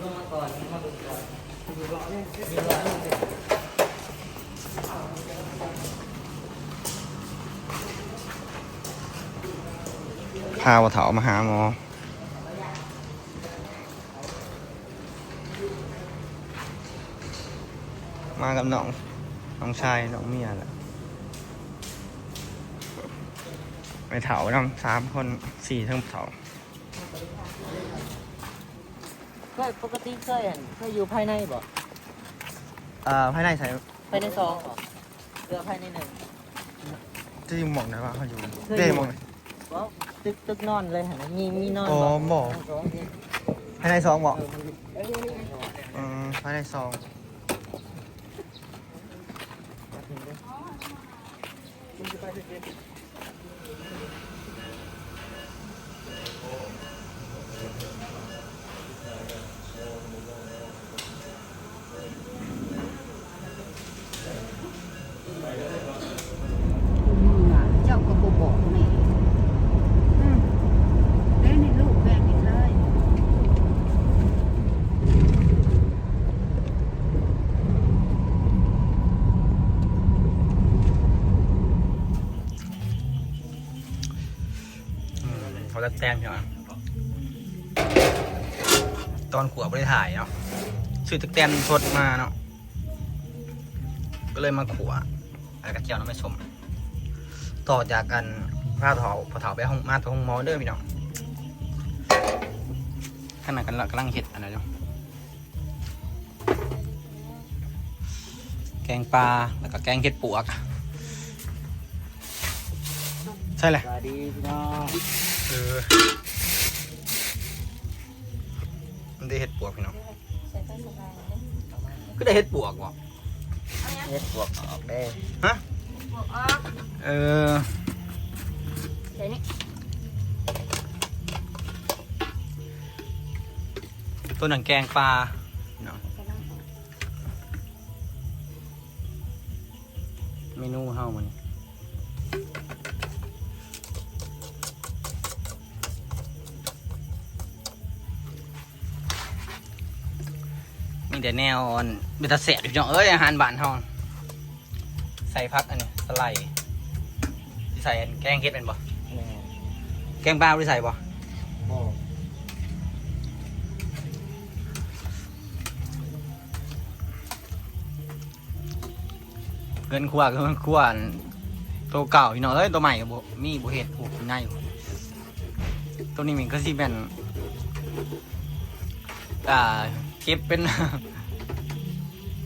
ลงมาก่อนมาดูก่อนดูรอเนี่ยดูรอเนี่ยพาว่าเถามาหาหมอมากับน้อง น้องชาย น้องเมียแหละไปเถาน้ำสามคนสี่ทั้งเถา เคยปกติเคยเห็นเคยอยู่ภายในบ่เอ่อภายในใส่ภายในซองบ่เรือภายในหนึ่งที่มองได้ว่าเขาอยู่เคยอยู่เด้มองเลยบ่ตึกตึกนอนเลยเห็นไหมมีมีนอนอ๋อบ่สองนี่ภายในซองบอกเออมันเอ้ยอืมภายในซอง มเขาจะแต้มใช่ไหมตอนขวบไม่ได้ถ่ายเนาะซื้อตะแกนสดมาเนาะก็เลยมาขวแล้วก็เจียวน้ำไม่สมต่อจากกันพระเถาพระเถาไปห้องมาไปห้องมอเด้อพี่น้องขณะกันกำลังเห็ดอันนั้นอยู่แกงปลาแล้วก็แกงเห็ดปวก ใช่เลยสวัสดีพี่น้อง เออมันได้เห็ดปวกพี่น้องก็ได้เห็ดปวกว่ะเฮ็ดบวกออกได้เออเดี๋ยวนี้ตัวหนังแกงปลาเนาะเมนูเฮามัน แต่แนวอ่อนเบตาเสะพี่น้องเอ้ยอาหารบ้านเฮาใส่พักอันนี้สไลด์ที่ใส่อันแกงเฮ็ดเป็นบ่แม่แกงปลาที่ใส่บ่โอ้เกินขั้วเกินขั้วอันตัวเก่าพี่น้องเอ้ยตัวใหม่กับมีบุเห็ดผูกอยู่ในอยู่ตัวนี้มันก็สิเป็นอ่า เก็บเป็น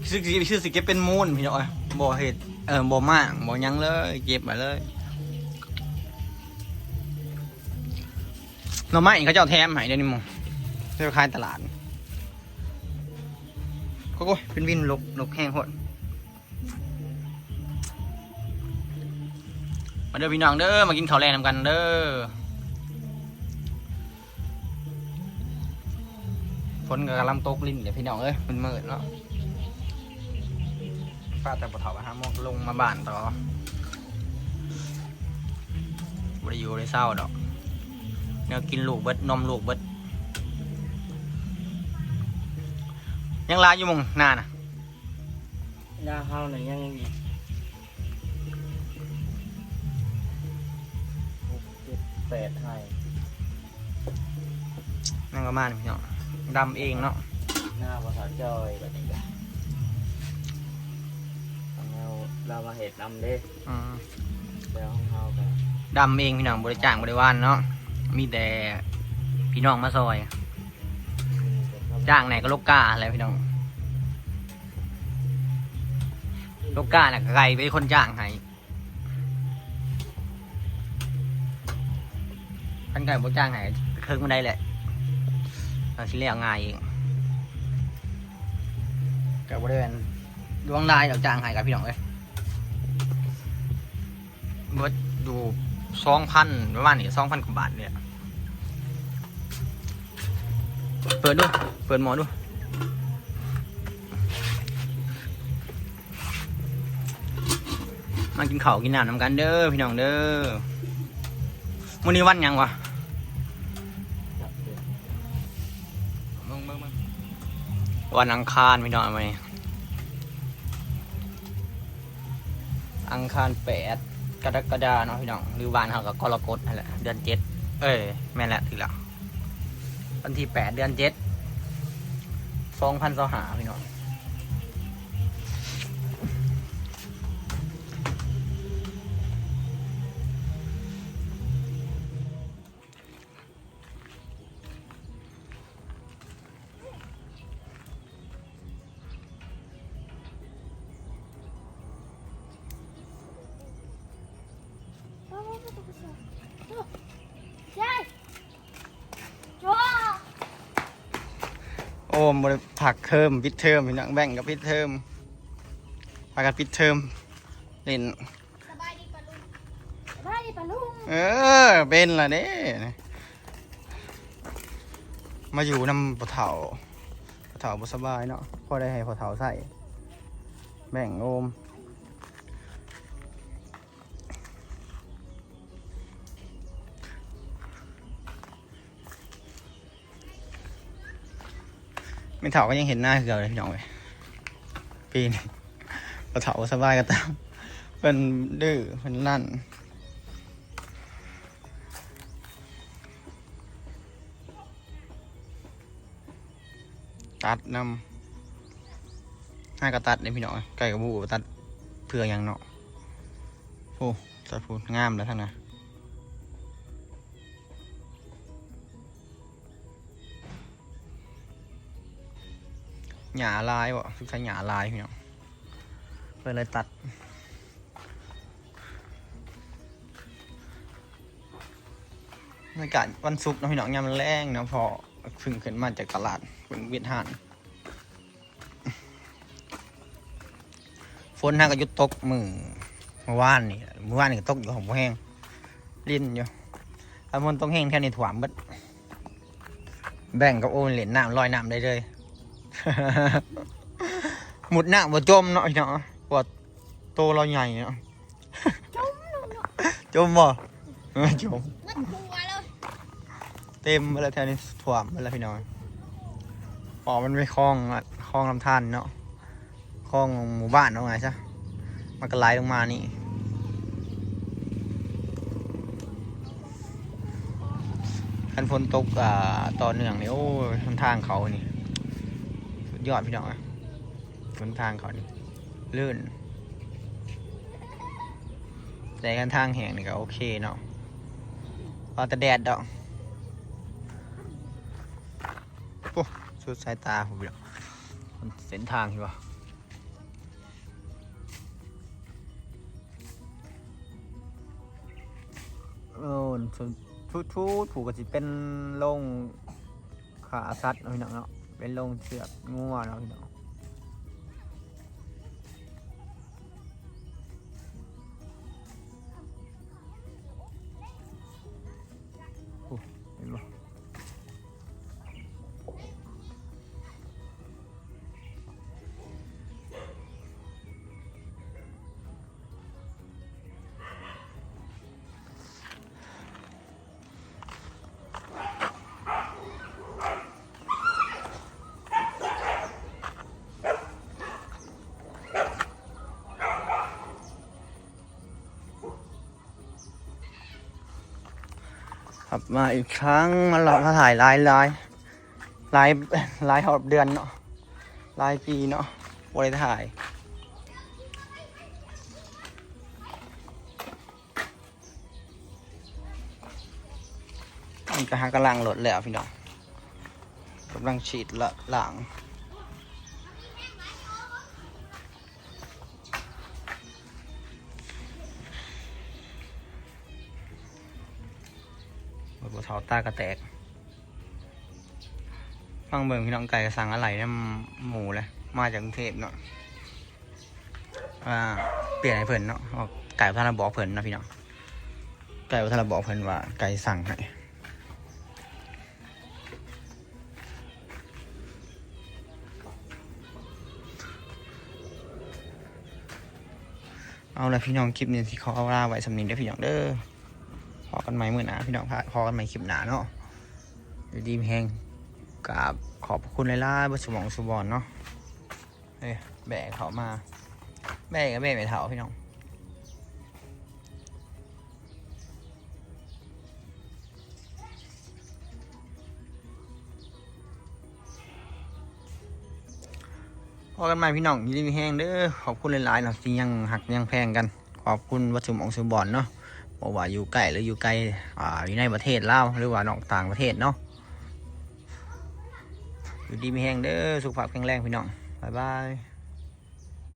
ชื่อสิชื่อสิเก็บเป็นมูลพี่น้องอ้ยบ่เห็ดเออบ่มากบ่ยังเลย เก็บมาเลยหน่อไม้เขาจะเจ้าแถมให้เดี๋ยวนี้มึงเจ้าขายตลาดโอ้เป็นวินลบลบแห้งโหดมาเด้อพี่น้องเด้อมากินข้าวแรงนำกันเด้อ ฝนก็กำลังตกลิ้นเดี๋ยวพี่น้องเอ้ยมันมืดเนาะป้าแต่ปะเถาไปหาหมอกลงมาบ้านต่อบริยูได้เศร้าดอกเนื้อกินลูกเบิดนมลูกเบิดยังลายอยู่มงหน้าน่ะยาเฮาน่ะยังอีกหกเจ็ดแปดไทยนั่งประมาณพี่น้อง ดำเองเนาะหน้าภาษาจอยแบบนี้ก็เราเรามาเห็ดนำเด้อืมแล้วของเฮาก็ดำเองพี่น้องบริจาคบริวารเนาะมีแต่พี่น้องมาซอย จ้างไหนก็ลูกกาอะไรพี่น้องลูกกาเนี่ยไกลไปนคนจ้างให้ขันไก่บ่จ้างให้เคิงมันได้แหละ เราสิเรียกง่ายเองกับบริเวณดวงลายเราจ้างให้กับพี่น้องเลยเบิดดูสองพันประมาณนี้สองพันกว่าบาทเนี่ยเปิดดู เปิดหมอดูมากินข้าวกินน้ำนำกันเด้อพี่น้องเด้อมื้อนี้วันหยังวะ วันอังคารพี่น้องมานี่อังคารแปดกรกฎาเนาะพี่น้องหรือวานเขากับกรกฎนั่นแหละเดือนเจ็ดเอ้ยแม่นแหละถึงแล้ววันที่แปดเดือนเจ็ดสองพันสหาพี่น้อง โอ้บริผักเทอมปิดเทอมพี่น้องแบ่งกับปิดเทอมพากันปิดเทอมเล่นสบายดีปะลุงสบายดีปะลุงเออเป็นละเด้มาอยู่นำปะเถาปะเถาบ่สบายเนาะพอได้ให้ปะเถาใส่แบ่งโอม ไม่เถาก็ยังเห็นหน้าเก่าเลยพี่น้องเว้ยปีนี้ปะเถาสบายก็ตามเป็นดื้อเป็นลั่นตัดนำให้กระตัดเนี่พี่น้องไก่กระบูตัดเพื่ออย่างเนาะโอ้ตัดพูดงามแล้วท่านนะ หยาลายวะคือใช้หยาลายพี่น้องเพื่อเลยตัดบรรยากาศวันศุกร์เนาะพี่น้องยามมันแรงเนาะพอเพึ่งขึ้นมาจากตลาดเป็นเวียดหานฝนห้าก็ยุดตกมือเมื่อวานนี่เมื่อวานนี่ก็ตกอยู่ของแห้งลิ้นอยู่ถ้ามันต้องแห้งแค่นี้ถ่วมบิดแบ่งกับโอนเหรียญน้ำลอยน้ำได้เลย หมุดหน้าบ่จมเนาะพี่เนาะปวดโตเราใหญ่เนาะจมลงเนาะจมบ่เออจมมันหัวเลยเต็มไปแล้วแถวนี้ถ่วมไปแล้วพี่น้อยอ๋อมันไม่คลองอะคลองลำธารเนาะคลองหมู่บ้านเนาะไงใช่มันก็ไหลลงมานี่คันฝนตกอ่าต่อเนื่องนี่โอ้ยหนทางเขานี่สุด ยอดพี่น้องอะหนทางเขานี่ลื่น แต่กันทางแห่งนี่ก็โอเคเนาะพอแต่แดดดอกโอ้สุดสายตาผมเดียวเส้นทางใช่ปะโอ้ชุดชุดชุดผูกก็จะเป็นโรงขาสัตว์พี่น้องเนาะ เป็นลงเสือกงัวเนาะพี่น้อง ครับมาอีกครั้งมาเรามาถ่ายลายลายลายลายหอบเดือนเนาะลายปีเนาะบริถ่ายมันก็หากำลังหลดแล้วพี่น้องกำลังฉีดละหลัง บนเท้าตากระแตกฟังเบิ่งพี่น้องไก่สั่งอะไรเนี่ยหมูเลยมาจากกรุงเทพเนาะอ่าเปลี่ยนให้เพิ่นเนาะไก่พัฒนาบอกเพิ่นนะพี่น้องไก่พัฒนาบอกเพิ่นว่า ไก่สั่งให้เอาละพี่น้องคลิปนี้ที่เขาเอาลาไว้สำนินเด้อพี่น้องเด้อ พอกันใหม่มื้อหนาพี่น้องพาพอกันใหม่คลิปหนาเนาะอยู่ดีมีแฮงกราบขอบคุณหลายๆบัสมองสุบอนเนาะเอ้ยแบกเขามา แบกกับแบกไม่เท่าพี่น้องพอกันใหม่พี่น้องยินดีมีแห้งเด้อขอบคุณหลายๆเนาะที่ยังหักยังแพงกัน ขอบคุณวัตถุมองสุบอนเนาะ บอกว่าอยู่ใกล้หรืออยู่ไกลอ่าอยู่ในประเทศลาวหรือว่านอกต่างประเทศเนาะอยู่ดีมีแห้งเด้อสุขภาพแข็งแรงพี่น้อง บ๊ายบาย